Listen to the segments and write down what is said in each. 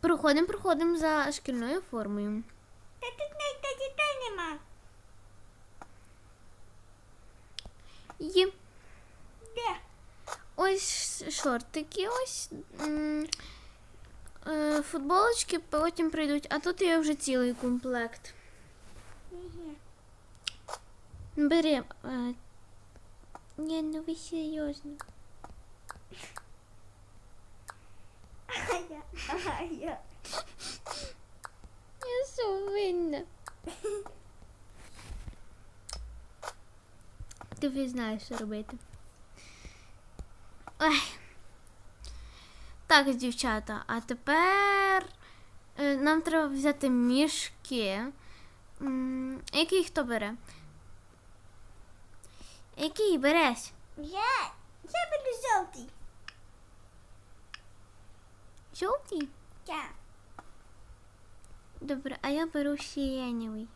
Проходимо, проходимо за шкільною формою. Та тут навіть та дітей нема. Є Де? ось шортики, ось м, е, футболочки, потім прийдуть, а тут є вже цілий комплект. Угу. Бери. Е, ні, ну ви серйозно. Я, а я. Совинна. Ти вже знаєш, що робити. Ой. Так, дівчата, а тепер е, нам треба взяти мішки. Який хто бере? Який береш? Я, я буду жовтий. Жовтий? Я. Добре, а я беру сиреневий.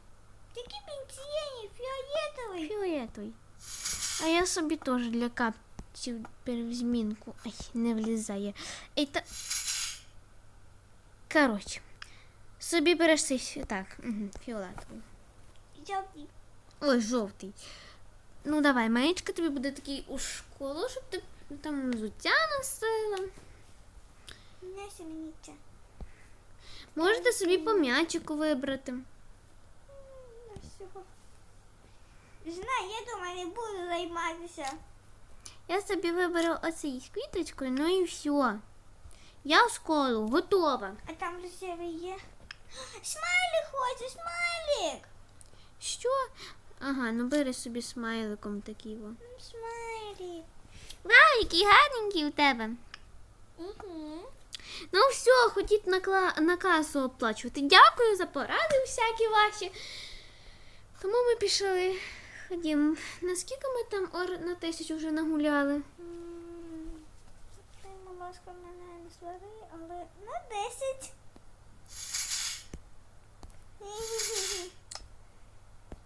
Тільки пенсієнні, фіолетовий. Фіолетовий. А я собі теж для капців перевзмінку. Ай, не влізає. Ей, та... Коротше. Собі береш цей фі- так, угу, фіолетовий. Жовтий. Ой, жовтий. Ну давай, маєчка тобі буде такий у школу, щоб ти там взуття носила. Не мені це. Можете собі по м'ячику вибрати. Знаю, я думаю, не буду займатися. Я собі виберу оцей з квіточкою, ну і все. Я в школу, готова. А там рожевий є. Смайлик хоче, смайлик. Що? Ага, ну бери собі смайликом такий во. Смайлик. Вау, який гарненький у тебе. Угу. Ну все, ходіть на, кла... на касу оплачувати. Дякую за поради всякі ваші. Тому ми пішли. Ходім. Наскільки ми там ор на тисячу вже нагуляли? Ти, будь ласка, мене не свари, але на 10.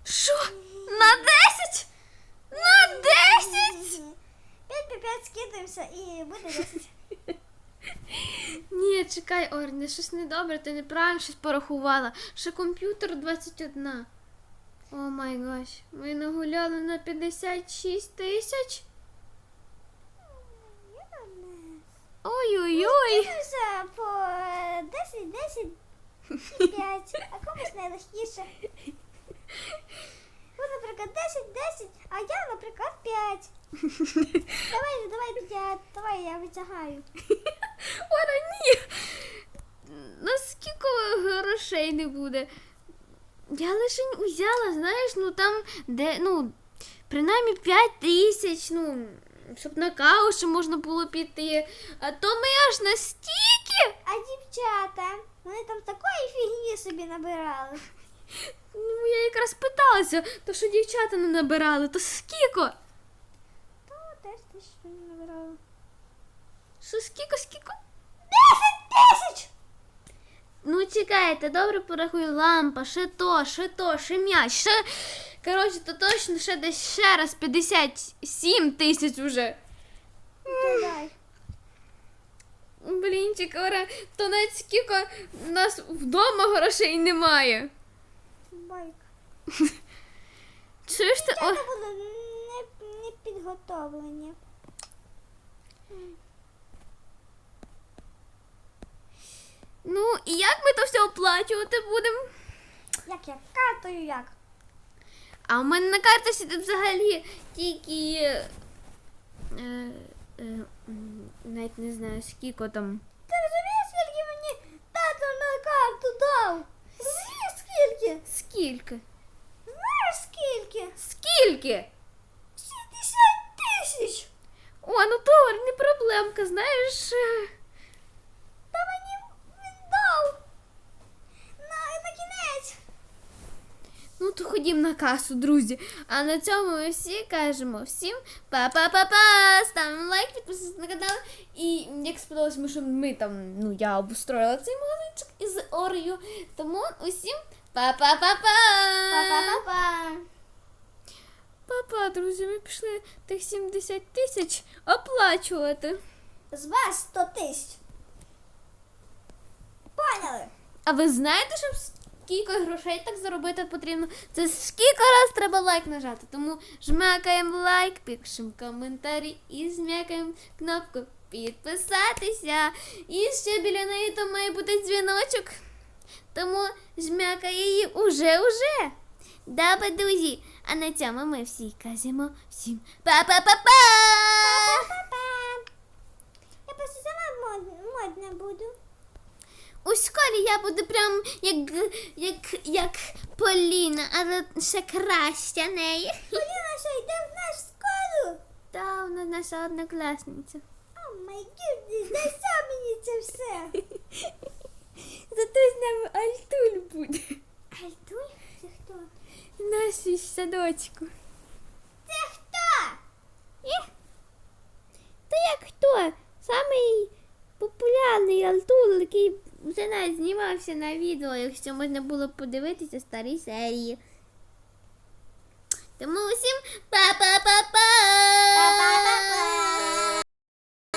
Що? На 10? На 10? 5 по 5 скидаємося і буде 10. Ні, чекай, Орне, щось недобре, ти неправильно щось порахувала. Ще комп'ютер 21. О май гаш, ми нагуляли на 56 тисяч. Ой-ой-ой. Скидаємося по е, 10, 10 і 5. А комусь найлегкіше. Ви, наприклад, 10, 10, а я, наприклад, 5. Давай, давай 5, давай я витягаю. Ора, ні. Наскільки грошей не буде? Я лише узяла, знаєш, ну там, де, ну, принаймні 5 тисяч, ну, щоб на каву ще можна було піти. А то ми аж настільки. А дівчата, вони там такої фігні собі набирали. Ну, я якраз питалася, то що дівчата не набирали, то скільки? То теж ти що не набирали. Що скільки, скільки? 10 тисяч! Ну, чекайте, добре порахуй лампа, ще то, ще то, ще м'яч, ще. Коротше, то точно ще десь ще раз 57 тисяч уже. Дай. Блінчик, ора, то навіть скільки в нас вдома грошей немає. Байк. Чуєш ти? О, Дівчата були не, не підготовлені. Ну, і як ми то все оплачувати будемо? Як я картою як? А у мене на карточці тут взагалі тільки. Е, е, навіть не знаю, скільки там. Ти розумієш, скільки мені тато на карту дав? Розумієш, скільки? Скільки? Знаєш скільки? Скільки? 60 тисяч! О, ну то не проблемка, знаєш. е, Та мені він дав! На, на кінець! Ну, то ходім на касу, друзі. А на цьому ми всі кажемо всім па-па-па-па! Ставимо лайк, підписуйтесь на канал. І як сподобалось, що ми там, ну, я обустроїла цей магазинчик із Орею. Тому усім па-па-па-па! Па-па-па-па! Папа, друзі, ми пішли тих 70 тисяч оплачувати. З вас 100 тисяч. Па, А ви знаєте, що скільки грошей так заробити потрібно? Це скільки раз треба лайк нажати. Тому жмякаємо лайк, пишемо коментарі і змякаємо кнопку підписатися. І ще біля неї там має бути дзвіночок. Тому жмякай її уже-уже. Добре, друзі. А на цьому ми всі кажемо всім па-па-па-па! Па-па. Я просто сама мод, модна буду. Школі я буду прям як, як, як Поліна, але ще краще неї. Поліна, що йде в нашу школу? Та вона наша однокласниця. О май гуднес, дай мені це все. Зато з нами Альтуль буде. Альтуль? Це хто? Нашій садочку. Це навіть знімався на відео, якщо можна було подивитися старі серії. Тому усім па-па-па-па!